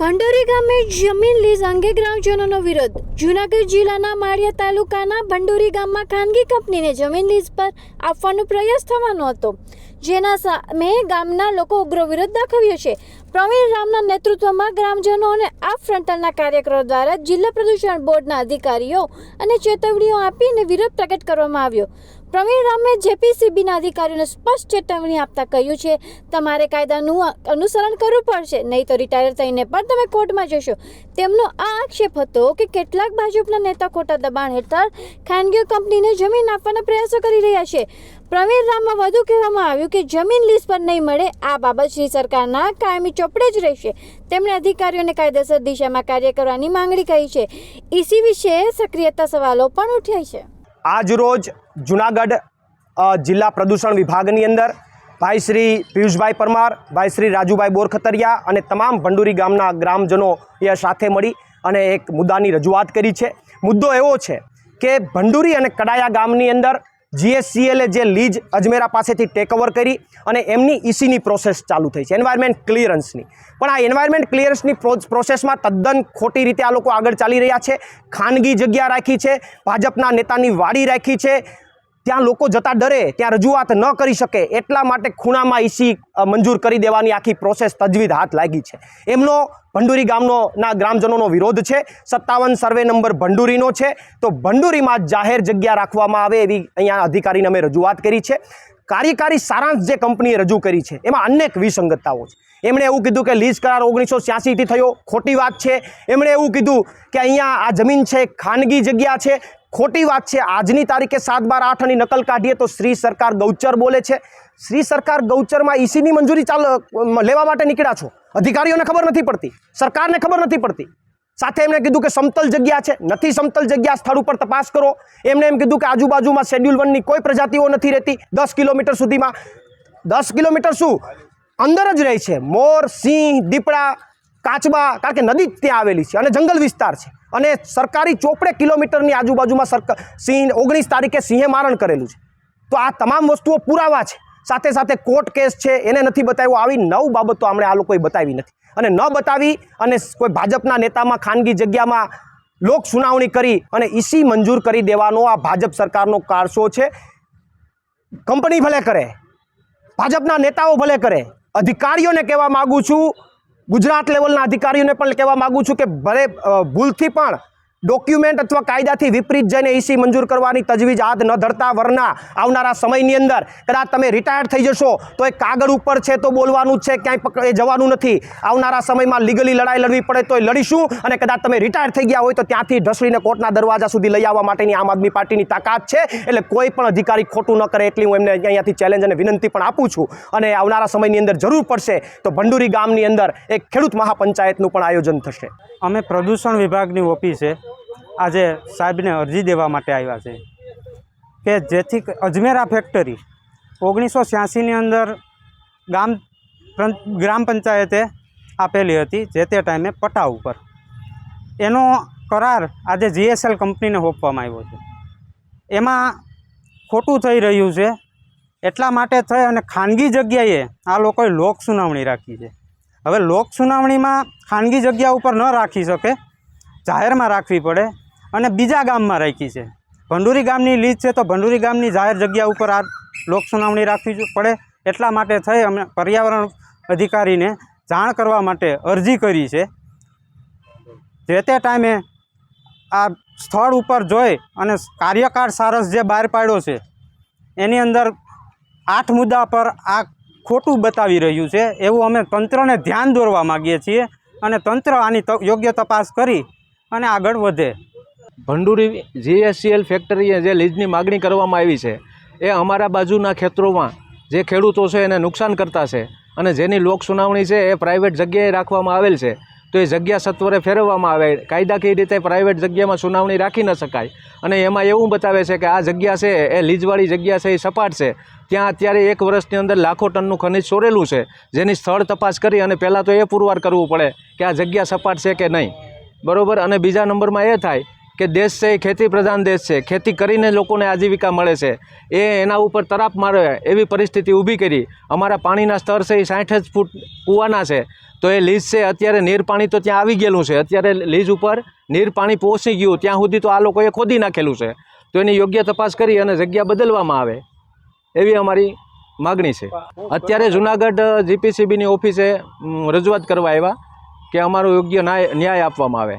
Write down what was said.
ભંડોરી ગામે જમીન લીઝ અંગે ગ્રામજનોનો વિરોધ. જૂનાગઢ જિલ્લાના માળિયા તાલુકાના ભંડોરી ગામમાં ખાનગી કંપનીને જમીન લીઝ પર આપવાનો પ્રયાસ થવાનો હતો. જેના સામે ગામના લોકો ઉગ્ર વિરોધ દાખવ્યો છે. પ્રવીણ રામના નેતૃત્વમાં ગ્રામજનો અને આ ફ્રન્ટલના કાર્યકરો દ્વારા જિલ્લા પ્રદૂષણ બોર્ડના અધિકારીઓ અને ચેતવણીઓ આપીને વિરોધ પ્રગટ કરવામાં આવ્યો. પ્રવીણ રામે જેપીસીબીના અધિકારીઓને સ્પષ્ટ ચેતવણી આપતા કહ્યું છે, તમારે કાયદાનું અનુસરણ કરવું પડશે, નહીં તો રિટાયર થઈને પણ તમે કોર્ટમાં જશો. તેમનો આ આક્ષેપ હતો કે કેટલાક ભાજપના નેતા ખોટા દબાણ હેઠળ ખાનગી કંપનીને જમીન આપવાના પ્રયાસો કરી રહ્યા છે. પ્રવીણ રામમાં વધુ કહેવામાં આવ્યું કે જમીન લીઝ પર નહીં મળે, આ બાબત શ્રી સરકારના કાયમી ચોપડે જ રહેશે. તેમણે અધિકારીઓને કાયદેસર દિશામાં કાર્ય કરવાની માંગણી કરી છે. ઈસી વિશે સક્રિયતા સવાલો પણ ઉઠ્યા છે. આજ રોજ જુનાગઢ જિલ્લા પ્રદૂષણ વિભાગની અંદર ભાઈ શ્રી પિયુષભાઈ પરમાર, ભાઈ શ્રી રાજુભાઈ બોરખતરિયા અને તમામ ભંડુરી ગામના ગ્રામજનો એ સાથે મળી અને એક મુદ્દાની રજૂઆત કરી છે. મુદ્દો એવો છે કે ભંડુરી અને કડાયા ગામની અંદર જીએસસીએલે જે લીજ અજમેરા પાસેથી ટેકઓવર કરી અને એમની ઈસીની પ્રોસેસ ચાલુ થઈ છે એન્વાયરમેન્ટ ક્લિયરન્સની પણ આ એન્વાયરમેન્ટ ક્લિયરન્સની પ્રોસેસમાં તદ્દન ખોટી રીતે આ લોકો આગળ ચાલી રહ્યા છે, ખાનગી જગ્યા રાખી છે, ભાજપના નેતાની વાડી રાખી છે ત્યાં લોકો જતા ડરે, ત્યાં રજૂઆત ન કરી શકે. એટલા માટે ખૂણામાં ઈસી મંજૂર કરી દેવાની આખી પ્રોસેસ તજવીજ હાથ લાગી છે. એમનો ભંડુરી ગામનો, ના, ગ્રામજનોનો વિરોધ છે. સત્તાવન સર્વે નંબર ભંડુરીનો છે. તો ભંડુરીમાં જાહેર જગ્યા રાખવામાં આવે એવી અહીંયા અધિકારીને અમે રજૂઆત કરી છે. કાર્યકારી સારાંશ જે કંપનીએ રજૂ કરી છે, એમાં અનેક વિસંગતતાઓ છે. એમણે એવું કીધું કે લીઝ કરાર ઓગણીસો છ્યાસીથી થયો. ખોટી વાત છે. એમણે એવું કીધું કે અહીંયા આ જમીન છે, ખાનગી જગ્યા છે. ખોટી વાત છે. આજની તારીખે સાત બાર આઠની નકલ કાઢીએ તો શ્રી સરકાર ગૌચર બોલે છે. શ્રી સરકાર ગૌચરમાં ઈસીની મંજૂરી ચાલ લેવા માટે નીકળ્યા છો? અધિકારીઓને ખબર નથી પડતી. સરકારને ખબર નથી પડતી. સાથે એમણે કીધું કે સમતલ જગ્યા છે. નથી સમતલ જગ્યા, સ્થળ ઉપર તપાસ કરો. એમણે એમ કીધું કે આજુબાજુમાં શેડ્યુલ વનની કોઈ પ્રજાતિઓ નથી રહેતી. દસ કિલોમીટર સુધીમાં. દસ કિલોમીટર શું? અંદર જ રહે છે. મોર, સિંહ, દીપડા, કાચબા, કારણ કે નદી ત્યાં આવેલી છે અને જંગલ વિસ્તાર છે. અને સરકારી ચોપડે કિલોમીટરની આજુબાજુમાં સરકાર સિંહ, ઓગણીસ તારીખે સિંહે મારણ કરેલું છે. તો આ તમામ વસ્તુઓ પુરાવા છે. સાથે સાથે કોર્ટ કેસ છે, એને નથી બતાવ્યો. આવી નવ બાબતો આપણે આ લોકોએ બતાવી નથી. અને ન બતાવી અને કોઈ ભાજપના નેતામાં ખાનગી જગ્યામાં લોક સુનાવણી કરી અને ઈસી મંજૂર કરી દેવાનો આ ભાજપ સરકારનો કારસો છે. કંપની ભલે કરે, ભાજપના નેતાઓ ભલે કરે, અધિકારીઓને કહેવા માગું છું ગુજરાત લેવલના અધિકારીઓને પણ કહેવા માગું છું કે ભલે ભૂલથી પણ ડોક્યુમેન્ટ અથવા કાયદાથી વિપરીત જઈને ઈસી મંજૂર કરવાની તજવીજ હાથ ન ધરતા વરના આવનારા સમયની અંદર. કદાચ તમે રિટાયર થઈ જશો, તો એ કાગળ ઉપર છે તો બોલવાનું છે, ક્યાંય એ જવાનું નથી. આવનારા સમયમાં લીગલી લડાઈ લડવી પડે તો એ લડીશું અને કદાચ તમે રિટાયર થઈ ગયા હોય તો ત્યાંથી ઢસડીને કોર્ટના દરવાજા સુધી લઈ આવવા માટેની આમ આદમી પાર્ટીની તાકાત છે. એટલે કોઈ પણ અધિકારી ખોટું ન કરે એટલી હું એમને અહીંયાથી ચેલેન્જ અને વિનંતી પણ આપું છું. અને આવનારા સમયની અંદર જરૂર પડશે તો ભંડુરી ગામની અંદર એક ખેડૂત મહાપંચાયતનું પણ આયોજન થશે. અમે પ્રદૂષણ વિભાગની ઓફિસે આજે સાહેબને અરજી દેવા માટે આવ્યા છે કે જેથી અજમેરા ફેક્ટરી ઓગણીસો છ્યાસીની અંદર ગામ ગ્રામ પંચાયતે આપેલી હતી જે તે ટાઈમે પટ્ટા ઉપર. એનો કરાર આજે જીએસએલ કંપનીને સોંપવામાં આવ્યો છે. એમાં ખોટું થઈ રહ્યું છે. એટલા માટે થઈ અને ખાનગી જગ્યાએ આ લોકોએ લોક સુનાવણી રાખી છે. હવે લોક સુનાવણીમાં ખાનગી જગ્યા ઉપર ન રાખી શકે, જાહેરમાં રાખવી પડે અને બીજા ગામમાં રાખી છે. ભંડુરી ગામની લીજ છે તો ભંડુરી ગામની જાહેર જગ્યા ઉપર આ લોક સુનાવણી રાખવી પડે. એટલા માટે થઈ અમે પર્યાવરણ અધિકારીને જાણ કરવા માટે અરજી કરી છે. જે તે ટાઈમે આ સ્થળ ઉપર જોઈ અને કાર્યકાળ સારસ જે બહાર પાડ્યો છે, એની અંદર આઠ મુદ્દા પર આ ખોટું બતાવી રહ્યું છે. એવું અમે તંત્રને ધ્યાન દોરવા માગીએ છીએ અને તંત્ર આની યોગ્ય તપાસ કરી અને આગળ વધે. ભંડુરી જીએસસીએલ ફેક્ટરીએ જે લીઝની માગણી કરવામાં આવી છે, એ અમારા બાજુના ખેતરોમાં જે ખેડૂતો છે એને નુકસાન કરતા છે અને જેની લોક સુનાવણી છે એ પ્રાઇવેટ જગ્યાએ રાખવામાં આવેલ છે, તો એ જગ્યા સત્વરે ફેરવવામાં આવે. કાયદાકીય રીતે પ્રાઇવેટ જગ્યામાં સુનાવણી રાખી ન શકાય? અને એમાં એવું બતાવે છે કે આ જગ્યા છે, એ લીઝવાળી જગ્યા છે, એ સપાટ છે. ત્યાં અત્યારે એક વર્ષની અંદર લાખો ટનનું ખનિજ ચોરેલું છે. જેની સ્થળ તપાસ કરી અને પહેલાં તો એ પુરવાર કરવું પડે કે આ જગ્યા સપાટ છે કે નહીં. બરાબર? અને બીજા નંબરમાં એ થાય કે દેશ છે એ ખેતી પ્રધાન દેશ છે. ખેતી કરીને લોકોને આજીવિકા મળે છે. એ એના ઉપર તરાપ મારે એવી પરિસ્થિતિ ઊભી કરી. અમારા પાણીના સ્તર છે એ સાઠ જ ફૂટ કૂવાના છે. તો એ લીઝ છે અત્યારે નીર પાણી તો ત્યાં આવી ગયેલું છે. અત્યારે લીઝ ઉપર નીર પાણી પહોંચી ગયું. ત્યાં સુધી તો આ લોકોએ ખોદી નાખેલું છે. તો એની યોગ્ય તપાસ કરી અને જગ્યા બદલવામાં આવે. એવી અમારી માગણી છે. અત્યારે જુનાગઢ જીપીસીબીની ઓફિસે રજૂઆત કરવા આવ્યા કે અમારો યોગ્ય ન્યાય આપવામાં આવે.